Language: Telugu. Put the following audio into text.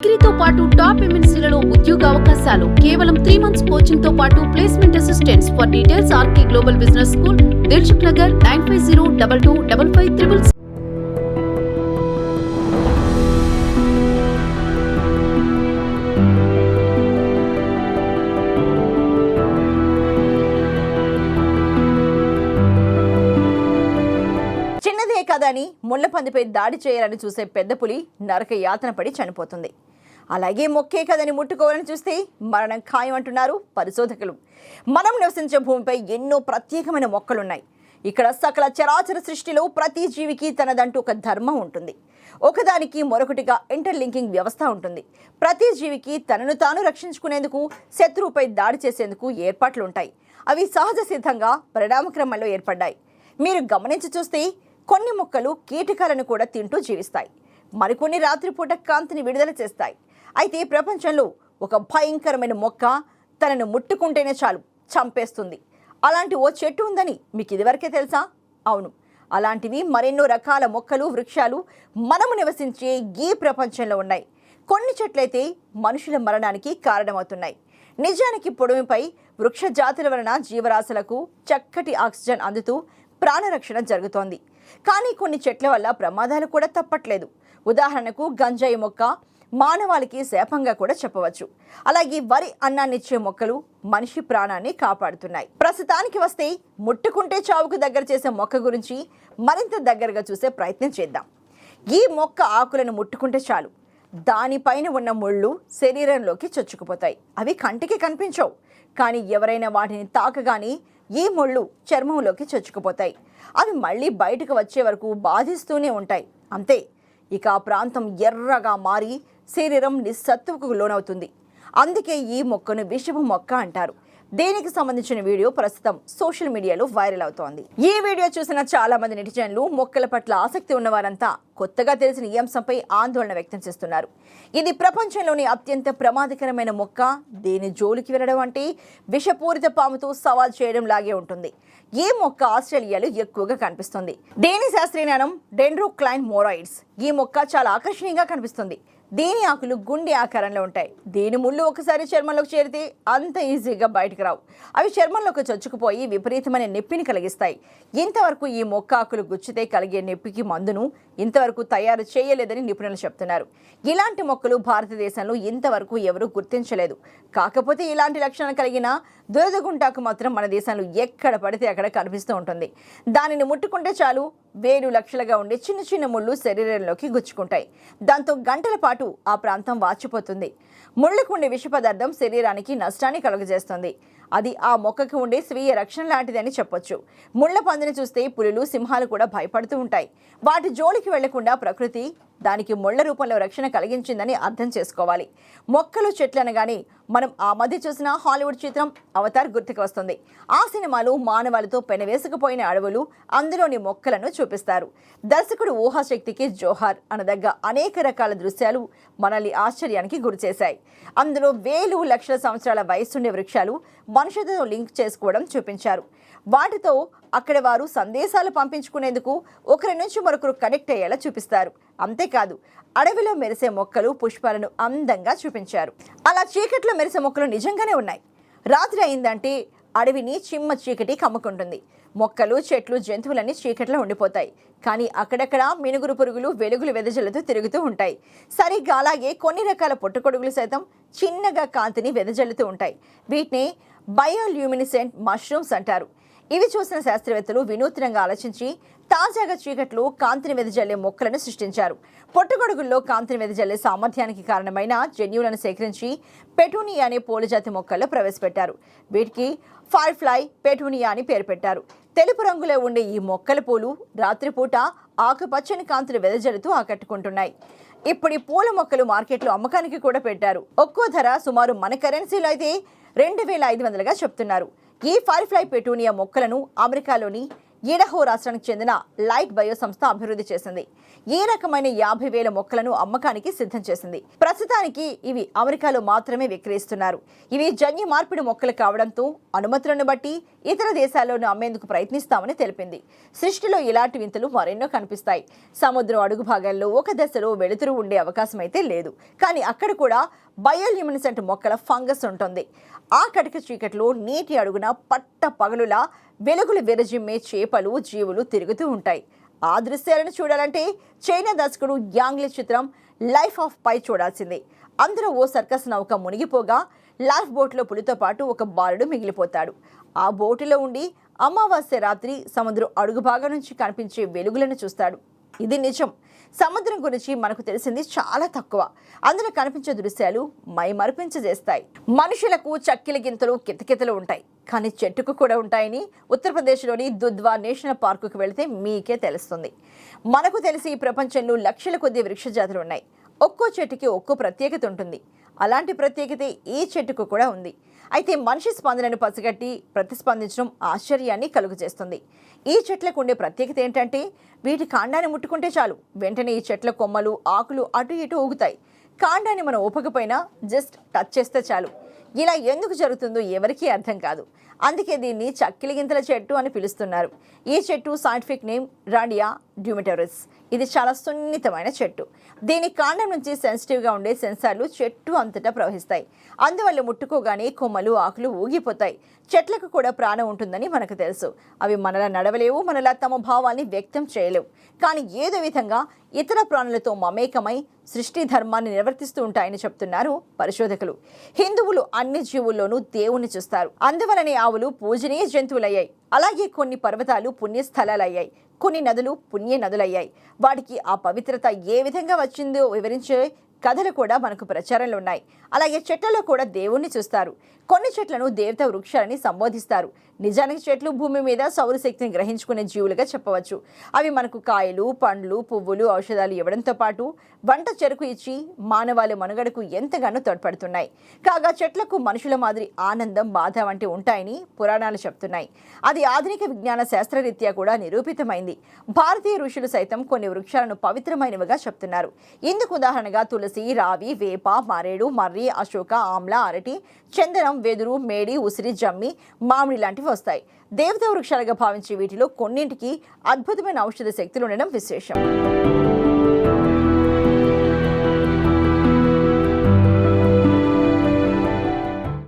డిగ్రీతో పాటు టాప్ ఎంఎన్సీలలో ఉద్యోగ అవకాశాలు. కేవలం త్రీ మంత్స్ కోచింగ్తో పాటు placement assistance for details RK global business school Dilsukhnagar nine five zero double two double five triple చిన్నదే కదని ముళ్ళపందిపై దాడి చేయాలని చూసే పెద్ద పులి నరక యాతన పడి చనిపోతుంది. అలాగే మొక్కే కదని ముట్టుకోవాలని చూస్తే మరణం ఖాయం అంటున్నారు పరిశోధకులు. మనం నివసించే భూమిపై ఎన్నో ప్రత్యేకమైన మొక్కలున్నాయి. ఇక్కడ సకల చరాచర సృష్టిలో ప్రతి జీవికి తనదంటూ ఒక ధర్మం ఉంటుంది. ఒకదానికి మరొకటిగా ఇంటర్లింకింగ్ వ్యవస్థ ఉంటుంది. ప్రతి జీవికి తనను తాను రక్షించుకునేందుకు శత్రువుపై దాడి చేసేందుకు ఏర్పాట్లు ఉంటాయి అవి సహజ సిద్ధంగా పరిణామక్రమంలో ఏర్పడ్డాయి. మీరు గమనించి చూస్తే కొన్ని మొక్కలు కీటకాలను కూడా తింటూ జీవిస్తాయి. మరికొన్ని రాత్రిపూట కాంతిని విడుదల చేస్తాయి. అయితే ప్రపంచంలో ఒక భయంకరమైన మొక్క తనను ముట్టుకుంటేనే చాలు చంపేస్తుంది. అలాంటి ఓ చెట్టు ఉందని మీకు ఇదివరకే తెలుసా? అవును. అలాంటివి మరెన్నో రకాల మొక్కలు వృక్షాలు మనము నివసించే ఈ ప్రపంచంలో ఉన్నాయి. కొన్ని చెట్లయితే మనుషుల మరణానికి కారణమవుతున్నాయి. నిజానికి పొడవుపై వృక్ష జాతుల వలన జీవరాశులకు చక్కటి ఆక్సిజన్ అందుతూ ప్రాణరక్షణ జరుగుతోంది. కానీ కొన్ని చెట్ల వల్ల ప్రమాదాలు కూడా తప్పట్లేదు. ఉదాహరణకు గంజాయి మొక్క మానవాళికి శాపంగా కూడా చెప్పవచ్చు. అలాగే వరి అన్నాన్నిచ్చే మొక్కలు మనిషి ప్రాణాన్ని కాపాడుతున్నాయి. ప్రస్తుతానికి వస్తే ముట్టుకుంటే చావుకు దగ్గర చేసే మొక్క గురించి మరింత దగ్గరగా చూసే ప్రయత్నం చేద్దాం. ఈ మొక్క ఆకులను ముట్టుకుంటే చాలు. దానిపైన ఉన్న ముళ్ళు శరీరంలోకి చొచ్చుకుపోతాయి. అవి కంటికి కనిపించవు. కానీ ఎవరైనా వాటిని తాకగానే ఈ ముళ్ళు చర్మంలోకి చొచ్చుకుపోతాయి. అవి మళ్ళీ బయటకు వచ్చే వరకు బాధిస్తూనే ఉంటాయి. అంతే. ఇక ఆ ప్రాంతం ఎర్రగా మారి శరీరం నిస్సత్తువుకు లోనవుతుంది. అందుకే ఈ మొక్కను విషపు మొక్క అంటారు. దీనికి సంబంధించిన వీడియో ప్రస్తుతం సోషల్ మీడియాలో వైరల్ అవుతోంది. ఈ వీడియో చూసిన చాలా మంది నెటిజన్లు మొక్కల పట్ల ఆసక్తి ఉన్నవారంతా కొత్తగా తెలిసిన ఈ అంశంపై ఆందోళన వ్యక్తం చేస్తున్నారు. ఇది ప్రపంచంలోని అత్యంత ప్రమాదకరమైన మొక్క. దీని జోలికి వెళ్ళడం అంటే విషపూరిత పాముతో సవాల్ చేయడం లాగే ఉంటుంది. ఈ మొక్క ఆస్ట్రేలియాలో ఎక్కువగా కనిపిస్తుంది. దేని శాస్త్రీయనానం డెండ్రోక్లైన్ మోరాయిడ్స్. ఈ మొక్క చాలా ఆకర్షణీయంగా కనిపిస్తుంది. దీని ఆకులు గుండె ఆకారంలో ఉంటాయి. దీని ముళ్ళు ఒకసారి చర్మంలోకి చేరితే అంత ఈజీగా బయటకు రావు. అవి చర్మంలోకి చొచ్చుకుపోయి విపరీతమైన నొప్పిని కలిగిస్తాయి. ఇంతవరకు ఈ మొక్క ఆకులు గుచ్చితే కలిగే నొప్పికి మందును ఇంతవరకు తయారు చేయలేదని నిపుణులు చెప్తున్నారు. ఇలాంటి మొక్కలు భారతదేశంలో ఇంతవరకు ఎవరూ గుర్తించలేదు. కాకపోతే ఇలాంటి లక్షణాలు కలిగిన దురదగుంటాకు మాత్రం మన దేశంలో ఎక్కడ పడితే అక్కడ కనిపిస్తూ ఉంటుంది. దానిని ముట్టుకుంటే చాలు వేలు లక్షలుగా ఉండే చిన్న చిన్న ముళ్ళు శరీరంలోకి గుచ్చుకుంటాయి. దాంతో గంటల పాటు ఆ ప్రాంతం వాచిపోతుంది. ముళ్ళకు ఉండే విష పదార్థం శరీరానికి నష్టాన్ని కలుగజేస్తుంది. అది ఆ మొక్కకు ఉండే స్వీయ రక్షణ లాంటిదని చెప్పొచ్చు. ముళ్ళ పందిని చూస్తే పులులు సింహాలు కూడా భయపడుతూ ఉంటాయి. వాటి జోలికి వెళ్ళకుండా ప్రకృతి దానికి ముళ్ళ రూపంలో రక్షణ కలిగించిందని అర్థం చేసుకోవాలి. మొక్కలు చెట్లు అనగానే మనం ఆ మధ్య చూసిన హాలీవుడ్ చిత్రం అవతార్ గుర్తుకు వస్తుంది. ఆ సినిమాలో మానవాళితో పెనవేసుకుపోయిన అడవులు అందులోని మొక్కలను చూపిస్తారు. దర్శకుడు ఊహాశక్తికి జోహార్ అనదగ్గ అనేక రకాల దృశ్యాలు మనల్ని ఆశ్చర్యానికి గురిచేశాయి అందులో వేలు లక్షల సంవత్సరాల వయస్సుండే వృక్షాలు మనుషులతో లింక్ చేసుకోవడం చూపించారు. వాటితో అక్కడ వారు సందేశాలు పంపించుకునేందుకు ఒకరి నుంచి మరొకరు కనెక్ట్ అయ్యేలా చూపిస్తారు. అంతేకాదు అడవిలో మెరిసే మొక్కలు పుష్పాలను అందంగా చూపించారు. అలా చీకట్లో మెరిసే మొక్కలు నిజంగానే ఉన్నాయి. రాత్రి అయిందంటే అడవిని చిమ్మ చీకటి కమ్ముకుంటుంది. మొక్కలు చెట్లు జంతువులన్నీ చీకట్లో ఉండిపోతాయి. కానీ అక్కడక్కడ మినుగురు పురుగులు వెలుగులు వెదజల్లుతూ తిరుగుతూ ఉంటాయి. సరిగ్గా అలాగే కొన్ని రకాల పుట్టగొడుగులు సైతం చిన్నగా కాంతిని వెదజల్లుతూ ఉంటాయి. వీటిని బయోల్యూమినిసెంట్ మష్రూమ్స్ అంటారు. ఇవి చూసిన శాస్త్రవేత్తలు వినూత్నంగా ఆలోచించి తాజాగా చీకట్లు కాంతిని వెదజల్లే మొక్కలను సృష్టించారు. పొట్టుగొడుగుల్లో కాంతిని వెదజల్లే సామర్థ్యానికి కారణమైన జన్యువులను సేకరించి పెటూనియా అనే పూలజాతి మొక్కల్లో ప్రవేశపెట్టారు. వీటికి ఫైర్ఫ్లై పెటూనియా అని పేరు పెట్టారు. తెలుపు రంగులో ఉండే ఈ మొక్కల పూలు రాత్రిపూట ఆకుపచ్చని కాంతులు వెదజల్లుతూ ఆకట్టుకుంటున్నాయి. ఇప్పుడు ఈ పూల మొక్కలు మార్కెట్లో అమ్మకానికి కూడా పెట్టారు. ఒక్కో ధర సుమారు మన కరెన్సీలో అయితే రెండు వేల ఐదు వందలుగా చెప్తున్నారు. ఈ ఫైర్ఫ్లై పెటూనియా మొక్కలను అమెరికాలోని ఇడహో రాష్ట్రానికి చెందిన లైట్ బయో సంస్థ అభివృద్ధి చేసింది. ఈ రకమైన యాభై వేల మొక్కలను అమ్మకానికి సిద్ధం చేసింది. ప్రస్తుతానికి ఇవి అమెరికాలో మాత్రమే విక్రయిస్తున్నారు. ఇవి జన్యు మార్పిడి మొక్కలు కావడంతో అనుమతులను బట్టి ఇతర దేశాల్లోనూ అమ్మేందుకు ప్రయత్నిస్తామని తెలిపింది. సృష్టిలో ఇలాంటి వింతలు మరెన్నో కనిపిస్తాయి. సముద్రం అడుగు భాగాల్లో ఒక దశలో వెలుతురు ఉండే అవకాశం అయితే లేదు. కానీ అక్కడ కూడా బయోల్యూమినసెంట్ మొక్కల ఫంగస్ ఉంటుంది. ఆ కటిక చీకట్లో నీటి అడుగున పట్ట పగలులా వెలుగులు విరజిమ్మే చేపలు జీవులు తిరుగుతూ ఉంటాయి. ఆ దృశ్యాలను చూడాలంటే చైనా దర్శకుడు యాంగ్లీ చిత్రం లైఫ్ ఆఫ్ పై చూడాల్సిందే. అందరూ ఓ సర్కస్ నౌక మునిగిపోగా లైఫ్ బోట్లో పులితో పాటు ఒక బాలుడు మిగిలిపోతాడు. ఆ బోటులో ఉండి అమావాస్య రాత్రి సముద్రం అడుగు భాగం నుంచి కనిపించే వెలుగులను చూస్తాడు. ఇది నిజం. సముద్రం గురించి మనకు తెలిసింది చాలా తక్కువ. అందులో కనిపించే దృశ్యాలు మైమరిపించజేస్తాయి మనుషులకు చక్కిల గింతలు కితకితలు ఉంటాయి. కానీ చెట్టుకు కూడా ఉంటాయని ఉత్తరప్రదేశ్లోని దుద్వా నేషనల్ పార్కుకు వెళితే మీకే తెలుస్తుంది. మనకు తెలిసి ఈ ప్రపంచంలో లక్షల కొద్ది వృక్ష జాతులు ఉన్నాయి. ఒక్కో చెట్టుకి ఒక్కో ప్రత్యేకత ఉంటుంది. అలాంటి ప్రత్యేకత ఈ చెట్టుకు కూడా ఉంది. అయితే మనిషి స్పందనను పసిగట్టి ప్రతిస్పందించడం ఆశ్చర్యాన్ని కలుగు చేస్తుంది ఈ చెట్లకు ఉండే ప్రత్యేకత ఏంటంటే వీటి కాండాన్ని ముట్టుకుంటే చాలు. వెంటనే ఈ చెట్ల కొమ్మలు ఆకులు అటు ఇటు ఊగుతాయి. కాండాన్ని మనం ఊపకపోయినా జస్ట్ టచ్ చేస్తే చాలు. ఇలా ఎందుకు జరుగుతుందో ఎవరికీ అర్థం కాదు. అందుకే దీన్ని చక్కిలిగింతల చెట్టు అని పిలుస్తున్నారు. ఈ చెట్టు సైంటిఫిక్ నేమ్ రాడియా డ్యూమిటరస్ ఇది చాలా సున్నితమైన చెట్టు. దీని కాండం నుంచి సెన్సిటివ్గా ఉండే సెన్సార్లు చెట్టు అంతటా ప్రవహిస్తాయి. అందువల్ల ముట్టుకోగానే కొమ్మలు ఆకులు ఊగిపోతాయి. చెట్లకు కూడా ప్రాణం ఉంటుందని మనకు తెలుసు. అవి మనలా నడవలేవు మనలా తమ భావాల్ని వ్యక్తం చేయలేవు. కానీ ఏదో విధంగా ఇతర ప్రాణులతో మమేకమై సృష్టి ధర్మాన్ని నిర్వర్తిస్తూ ఉంటాయని చెప్తున్నారు పరిశోధకులు. హిందువులు అన్ని జీవుల్లోనూ దేవుణ్ణి చూస్తారు. అందువలనే ఆవులు పూజనీయ జంతువులయ్యాయి. అలాగే కొన్ని పర్వతాలు పుణ్యస్థలాలయ్యాయి. కొన్ని నదులు పుణ్య నదులయ్యాయి వాటికి ఆ పవిత్రత ఏ విధంగా వచ్చిందో వివరించే కథలు కూడా మనకు ప్రచారంలో ఉన్నాయి. అలాగే చెట్లలో కూడా దేవుణ్ణి చూస్తారు. కొన్ని చెట్లను దేవత వృక్షాలని సంబోధిస్తారు. నిజానికి చెట్లు భూమి మీద సౌరశక్తిని గ్రహించుకునే జీవులుగా చెప్పవచ్చు. అవి మనకు కాయలు పండ్లు పువ్వులు ఔషధాలు ఇవ్వడంతో పాటు వంట చెరుకు ఇచ్చి మానవాళి మనుగడకు ఎంతగానో తోడ్పడుతున్నాయి. కాగా చెట్లకు మనుషుల మాదిరి ఆనందం బాధ వంటి ఉంటాయని పురాణాలు చెప్తున్నాయి. అది ఆధునిక విజ్ఞాన శాస్త్రరీత్యా కూడా నిరూపితమైంది. భారతీయ ఋషులు సైతం కొన్ని వృక్షాలను పవిత్రమైనవిగా చెప్తున్నారు. ఇందుకు ఉదాహరణగా తులసి రావి వేప మారేడు మర్రి అశోక ఆమ్ల అరటి చందనం వెదురు మేడి ఉసిరి జమ్మి మామిడి లాంటివి వస్తాయి. దేవతా వృక్షాలుగా భావించే వీటిలో కొన్నింటికి అద్భుతమైన ఔషధ శక్తులు ఉండడం విశేషం.